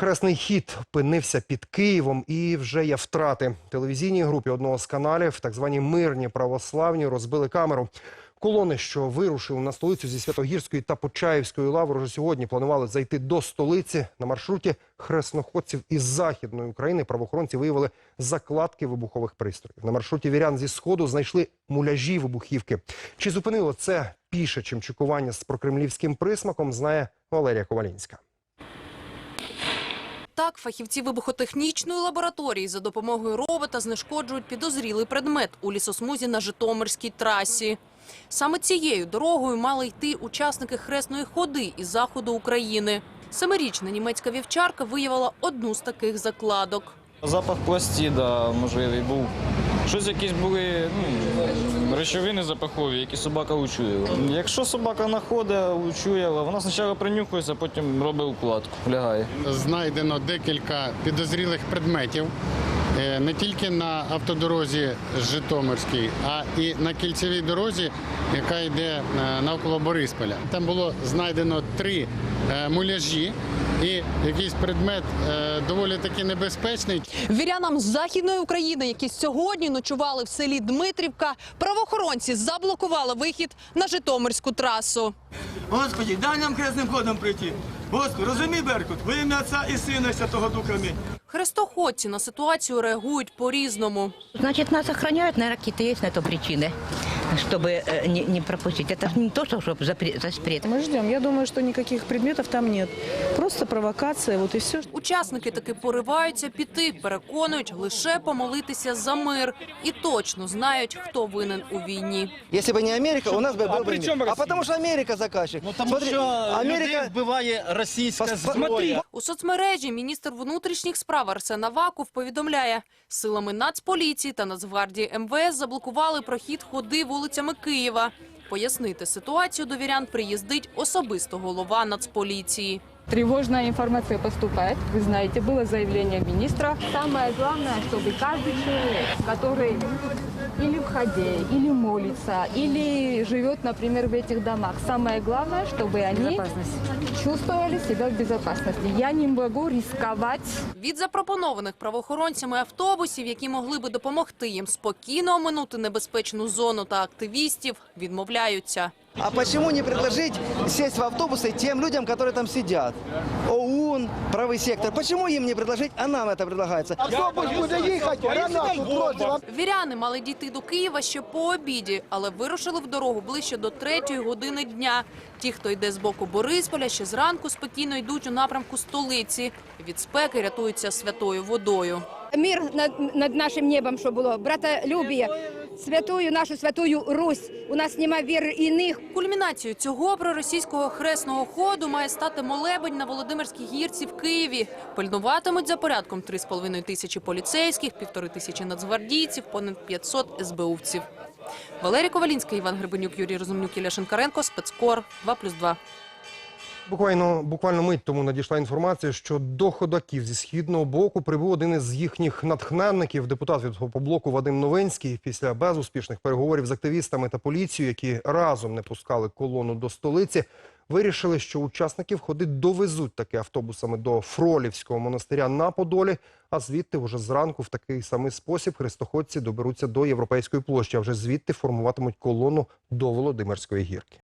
Хресний хід опинився під Києвом і вже є втрати. Телевізійній групі одного з каналів, так звані мирні православні, розбили камеру. Колони, що вирушили на столицю зі Святогірської та Почаївської лаври, вже сьогодні планували зайти до столиці. На маршруті хресноходців із західної України правоохоронці виявили закладки вибухових пристроїв. На маршруті вірян зі сходу знайшли муляжі вибухівки. Чи зупинило це піше, чим чекування з прокремлівським присмаком, знає Валерія Ковалінська. Так, фахівці вибухотехнічної лабораторії за допомогою робота знешкоджують підозрілий предмет у лісосмузі на Житомирській трасі. Саме цією дорогою мали йти учасники хресної ходи із заходу України. Семирічна німецька вівчарка виявила одну з таких закладок. Запах пластіда, можливий був. Щось якісь були ну, речовини запахові, які собака учуяла. Якщо собака знаходить, учуяла, вона спочатку принюхується, потім робить укладку, лягає. знайдено декілька підозрілих предметів е, не тільки на автодорозі Житомирській, а і на кільцевій дорозі, яка йде е, навколо Борисполя. Там було знайдено три е, муляжі і якийсь предмет е, доволі таки небезпечний. Вірянам з західної України, які сьогодні ночували в селі Дмитрівка, правоохоронці заблокували вихід на Житомирську трасу. Господи, дай нам хресним ходом прийти. Господи, розумій, Беркут, во ім'я Отця і Сина Святого Духа. Амінь. Хрестоходці на ситуацію реагують по-різному. Значит, нас охраняют, наверное, какие-то есть на это причины, чтобы э, не, не пропустить. Это ж не то, что чтобы запрет, запрет. Мы ждем. Я думаю, что никаких предметов там нет. Просто провокация, вот и все. Учасники таки пориваються піти, переконують лише помолитися за мир і точно знають, хто винен у війні. Если бы не Америка, у нас бы был бы при чем мир. А Россия? потому что Америка заказчик. Ну, тому Смотри, що людей Америка... вбиває російська Пос- зброя. У соцмережі міністр внутрішніх справ Арсен Аваков повідомляє, силами Нацполіції та Нацгвардії МВС заблокували прохід ходи вулицями Києва. Пояснити ситуацію довірян приїздить особисто голова Нацполіції. Тревожная информация поступает. Вы знаете, было заявление министра. Самое главное, чтобы каждый человек, который или в ходе, или молится, или живет, например, в этих домах, самое главное, чтобы они чувствовали себя в безопасности. Я не могу рисковать Від запропонованих правоохоронцями автобусів, які могли би допомогти їм спокійно оминути небезпечну зону та активістів, відмовляються. А почему не предложить сесть в автобусы тем людям, которые там сидят? ОУН, правый сектор. Почему им не предложить, а нам это предлагается? Автобус буде їхати, гранату бросила. Віряни мали дійти до Києва ще по обіді, але вирушили в дорогу ближче до третьої години дня. Ті, хто йде з боку Борисполя, ще зранку спокійно йдуть у напрямку столиці. Від спеки рятуються святою водою. Мир над, над нашим небом, що було, братолюбіє, святую нашу святую Русь. У нас нема віри іних. Кульмінацією цього проросійського хресного ходу має стати молебень на Володимирській гірці в Києві. Пильнуватимуть за порядком 3,5 тисячі поліцейських, півтори тисячі нацгвардійців, понад 500 СБУвців. Валерія Ковалінська, Іван Гребенюк, Юрій Розумнюк, Ілля Шинкаренко, Спецкор, 2+,2. Буквально буквально мить тому надійшла інформація, що до ходаків зі східного боку прибув один із їхніх натхненників, депутат від «Опоблоку» Вадим Новинський. Після безуспішних переговорів з активістами та поліцією, які разом не пускали колону до столиці, вирішили, що учасників ходи довезуть таки автобусами до Фролівського монастиря на Подолі. А звідти вже зранку в такий самий спосіб хрестоходці доберуться до європейської площі. А вже звідти формуватимуть колону до Володимирської гірки.